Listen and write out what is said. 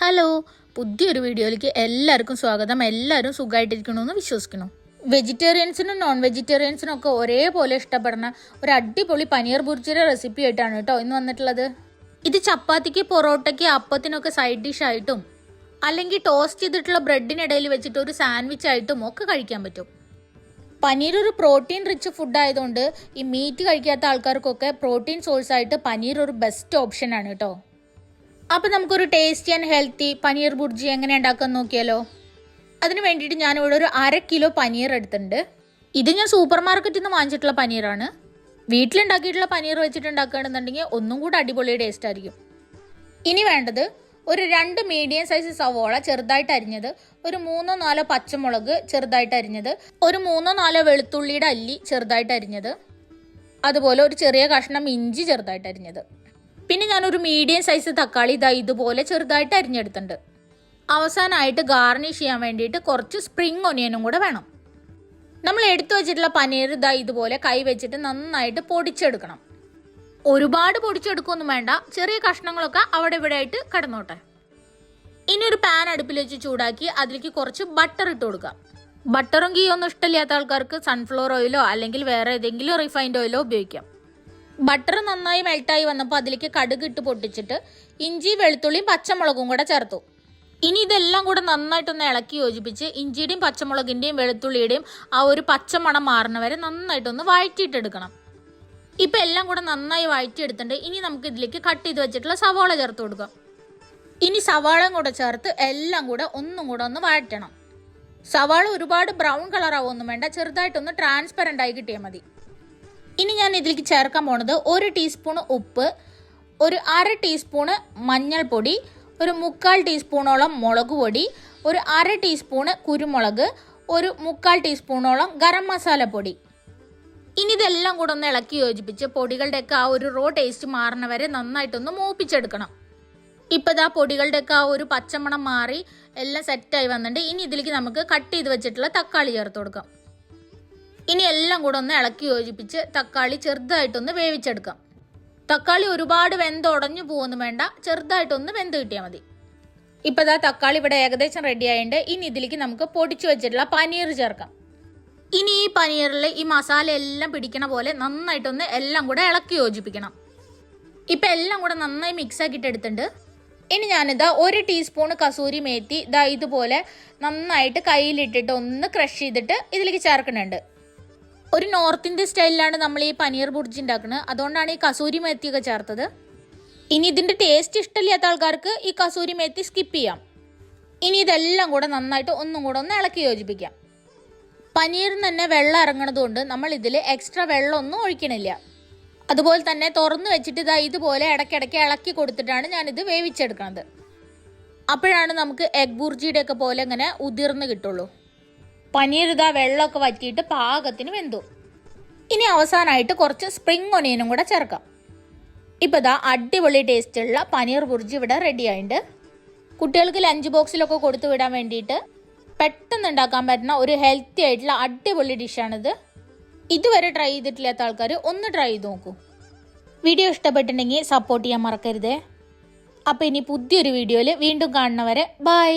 Hello പുതിയൊരു വീഡിയോയിലേക്ക് എല്ലാവർക്കും സ്വാഗതം. എല്ലാവരും സുഖമായിട്ടിരിക്കണമെന്ന് വിശ്വസിക്കുന്നു. വെജിറ്റേറിയൻസിനും നോൺ വെജിറ്റേറിയൻസിനും ഒക്കെ ഒരേപോലെ ഇഷ്ടപ്പെടുന്ന ഒരു അടിപൊളി പനീർ ബുർജിയുടെ റെസിപ്പി ആയിട്ടാണ് കേട്ടോ ഇന്ന് വന്നിട്ടുള്ളത്. ഇത് ചപ്പാത്തിക്ക് പൊറോട്ടയ്ക്ക് അപ്പത്തിനൊക്കെ സൈഡ് ഡിഷ് ആയിട്ടും അല്ലെങ്കിൽ ടോസ്റ്റ് ചെയ്തിട്ടുള്ള ബ്രെഡിനിടയിൽ വെച്ചിട്ട് ഒരു സാൻഡ്വിച്ച് ആയിട്ടും ഒക്കെ കഴിക്കാൻ പറ്റും. പനീർ ഒരു പ്രോട്ടീൻ റിച്ച് ഫുഡ് ആയതുകൊണ്ട് ഈ മീറ്റ് കഴിക്കാത്ത ആൾക്കാർക്കൊക്കെ പ്രോട്ടീൻ സോഴ്സ് ആയിട്ട് പനീർ ഒരു ബെസ്റ്റ് ഓപ്ഷൻ ആണ് കേട്ടോ. അപ്പം നമുക്കൊരു tasty and healthy paneer bhurji എങ്ങനെ ഉണ്ടാക്കാൻ നോക്കിയാലോ? അതിന് വേണ്ടിയിട്ട് ഞാൻ ഇവിടെ ഒരു അര കിലോ പനീർ എടുത്തിട്ടുണ്ട്. ഇത് ഞാൻ സൂപ്പർ മാർക്കറ്റിൽ നിന്ന് വാങ്ങിച്ചിട്ടുള്ള പനീറാണ്. വീട്ടിലുണ്ടാക്കിയിട്ടുള്ള പനീർ വെച്ചിട്ട് ഉണ്ടാക്കുകയാണെന്നുണ്ടെങ്കിൽ ഒന്നും കൂടെ അടിപൊളി ടേസ്റ്റ് ആയിരിക്കും. ഇനി വേണ്ടത് ഒരു രണ്ട് മീഡിയം സൈസ് സവോള ചെറുതായിട്ട് അരിഞ്ഞത് ഒരു മൂന്നോ നാലോ പച്ചമുളക് ചെറുതായിട്ട് അരിഞ്ഞത് ഒരു മൂന്നോ നാലോ വെളുത്തുള്ളിയുടെ അല്ലി ചെറുതായിട്ട് അരിഞ്ഞത് അതുപോലെ ഒരു ചെറിയ കഷ്ണം ഇഞ്ചി ചെറുതായിട്ട് അരിഞ്ഞത്. പിന്നെ ഞാനൊരു മീഡിയം സൈസ് തക്കാളി ഇതാ ഇതുപോലെ ചെറുതായിട്ട് അരിഞ്ഞെടുത്തിട്ടുണ്ട്. അവസാനമായിട്ട് ഗാർണിഷ് ചെയ്യാൻ വേണ്ടിയിട്ട് കുറച്ച് സ്പ്രിങ് ഒനിയനും കൂടെ വേണം. നമ്മൾ എടുത്തു വെച്ചിട്ടുള്ള പനീർ ഇതാ ഇതുപോലെ കൈ വെച്ചിട്ട് നന്നായിട്ട് പൊടിച്ചെടുക്കണം. ഒരുപാട് പൊടിച്ചെടുക്കൊന്നും വേണ്ട. ചെറിയ കഷ്ണങ്ങളൊക്കെ അവിടെ ഇവിടെ ആയിട്ട് കടന്നോട്ടെ. ഇനി ഒരു പാൻ അടുപ്പിൽ വെച്ച് ചൂടാക്കി അതിലേക്ക് കുറച്ച് ബട്ടർ ഇട്ട് കൊടുക്കാം. ബട്ടറും ഗീ ഒന്നും ഇഷ്ടമില്ലാത്ത ആൾക്കാർക്ക് സൺഫ്ലവർ ഓയിലോ അല്ലെങ്കിൽ വേറെ ഏതെങ്കിലും റിഫൈൻഡ് ഓയിലോ ഉപയോഗിക്കാം. ബട്ടർ നന്നായി മെൽട്ടായി വന്നപ്പോൾ അതിലേക്ക് കടുക് ഇട്ട് പൊട്ടിച്ചിട്ട് ഇഞ്ചി വെളുത്തുള്ളിയും പച്ചമുളകും കൂടെ ചേർത്തു. ഇനി ഇതെല്ലാം കൂടെ നന്നായിട്ടൊന്ന് ഇളക്കി യോജിപ്പിച്ച് ഇഞ്ചിയുടെയും പച്ചമുളകിന്റെയും വെളുത്തുള്ളിയുടെയും ആ ഒരു പച്ചമണം മാറുന്ന വരെ നന്നായിട്ടൊന്ന് വഴറ്റിയിട്ടെടുക്കണം. ഇപ്പം എല്ലാം കൂടെ നന്നായി വഴറ്റിയെടുത്തിട്ടുണ്ട്. ഇനി നമുക്ക് ഇതിലേക്ക് കട്ട് ചെയ്ത് വെച്ചിട്ടുള്ള സവാള ചേർത്ത് കൊടുക്കാം. ഇനി സവാളയും കൂടെ ചേർത്ത് എല്ലാം കൂടെ ഒന്നും കൂടെ ഒന്ന് വഴറ്റണം. സവാള ഒരുപാട് ബ്രൗൺ കളർ ആവുമൊന്നും വേണ്ട. ചെറുതായിട്ടൊന്ന് ട്രാൻസ്പെറന്റ് ആയി കിട്ടിയാൽ മതി. ഇനി ഞാൻ ഇതിലേക്ക് ചേർക്കാൻ പോണത് ഒരു ടീസ്പൂൺ ഉപ്പ് ഒരു അര ടീസ്പൂണ് മഞ്ഞൾപ്പൊടി ഒരു മുക്കാൽ ടീസ്പൂണോളം മുളക് പൊടി ഒരു അര ടീസ്പൂണ് കുരുമുളക് ഒരു മുക്കാൽ ടീസ്പൂണോളം ഗരം മസാല പൊടി. ഇനി ഇതെല്ലാം കൂടെ ഒന്ന് ഇളക്കി യോജിപ്പിച്ച് പൊടികളുടെയൊക്കെ ആ ഒരു റോ ടേസ്റ്റ് മാറണ വരെ നന്നായിട്ടൊന്ന് മൂപ്പിച്ചെടുക്കണം. ഇപ്പം ഇതാ പൊടികളുടെയൊക്കെ ആ ഒരു പച്ചമണം മാറി എല്ലാം സെറ്റായി വന്നിട്ടുണ്ട്. ഇനി ഇതിലേക്ക് നമുക്ക് കട്ട് ചെയ്ത് വെച്ചിട്ടുള്ള തക്കാളി ചേർത്ത് കൊടുക്കാം. ഇനി എല്ലാം കൂടെ ഒന്ന് ഇളക്കി യോജിപ്പിച്ച് തക്കാളി ചെറുതായിട്ടൊന്ന് വേവിച്ചെടുക്കാം. തക്കാളി ഒരുപാട് വെന്തുടഞ്ഞു പോകുന്നു വേണ്ട ചെറുതായിട്ടൊന്ന് വെന്ത് കിട്ടിയാൽ മതി. ഇപ്പം ഇതാ തക്കാളി ഇവിടെ ഏകദേശം റെഡി ഇനി ഇതിലേക്ക് നമുക്ക് പൊടിച്ചു വെച്ചിട്ടുള്ള പനീർ ചേർക്കാം. ഇനി ഈ പനീറിൽ ഈ മസാല എല്ലാം പിടിക്കണ പോലെ നന്നായിട്ടൊന്ന് എല്ലാം കൂടെ ഇളക്കി യോജിപ്പിക്കണം. ഇപ്പം എല്ലാം കൂടെ നന്നായി മിക്സ് ആക്കിയിട്ട് എടുത്തിട്ടുണ്ട്. ഇനി ഞാനിതാ ഒരു ടീസ്പൂൺ കസൂരി മേത്തി ഇതാ ഇതുപോലെ നന്നായിട്ട് കയ്യിലിട്ടിട്ട് ഒന്ന് ക്രഷ് ചെയ്തിട്ട് ഇതിലേക്ക് ചേർക്കുന്നുണ്ട്. ഒരു നോർത്ത് ഇന്ത്യൻ സ്റ്റൈലിലാണ് നമ്മൾ ഈ പനീർ ബുർജി ഉണ്ടാക്കുന്നത്. അതുകൊണ്ടാണ് ഈ കസൂരി മേത്തിയൊക്കെ ചേർത്തത്. ഇനി ഇതിന്റെ ടേസ്റ്റ് ഇഷ്ടമില്ലാത്ത ആൾക്കാർക്ക് ഈ കസൂരി മേത്തി സ്കിപ്പ് ചെയ്യാം. ഇനി ഇതെല്ലാം കൂടെ നന്നായിട്ട് ഒന്നും കൂടെ ഒന്ന് ഇളക്കി യോജിപ്പിക്കാം. പനീറിന് തന്നെ വെള്ളം ഇറങ്ങണത് കൊണ്ട് നമ്മൾ ഇതിൽ എക്സ്ട്രാ വെള്ളമൊന്നും ഒഴിക്കണില്ല. അതുപോലെ തന്നെ തുറന്നു വെച്ചിട്ട് ഇതാ ഇതുപോലെ ഇടയ്ക്കിടയ്ക്ക് ഇളക്കി കൊടുത്തിട്ടാണ് ഞാനിത് വേവിച്ചെടുക്കുന്നത് അപ്പോഴാണ് നമുക്ക് എഗ് ബുർജിയുടെ ഒക്കെ പോലെ ഇങ്ങനെ ഉതിർന്ന് കിട്ടുള്ളൂ. പനീർ ഇതാ വെള്ളമൊക്കെ വറ്റിയിട്ട് പാകത്തിന് വെന്തു. ഇനി അവസാനമായിട്ട് കുറച്ച് സ്പ്രിംഗ് ഒനിയനും കൂടെ ചേർക്കാം. ഇപ്പോൾ ഇതാ അടിപൊളി ടേസ്റ്റുള്ള പനീർ ബുർജി ഇവിടെ റെഡി ആയിട്ടുണ്ട് കുട്ടികൾക്ക് ലഞ്ച് ബോക്സിലൊക്കെ കൊടുത്തു വിടാൻ വേണ്ടിയിട്ട് പെട്ടെന്ന് ഉണ്ടാക്കാൻ പറ്റുന്ന ഒരു ഹെൽത്തി ആയിട്ടുള്ള അടിപൊളി ഡിഷാണിത് ഇതുവരെ ട്രൈ ചെയ്തിട്ടില്ലാത്ത ആൾക്കാർ ഒന്ന് ട്രൈ ചെയ്ത് നോക്കൂ. വീഡിയോ ഇഷ്ടപ്പെട്ടിട്ടുണ്ടെങ്കിൽ സപ്പോർട്ട് ചെയ്യാൻ മറക്കരുതേ. അപ്പോൾ ഇനി പുതിയൊരു വീഡിയോയിൽ വീണ്ടും കാണുന്നവരെ ബൈ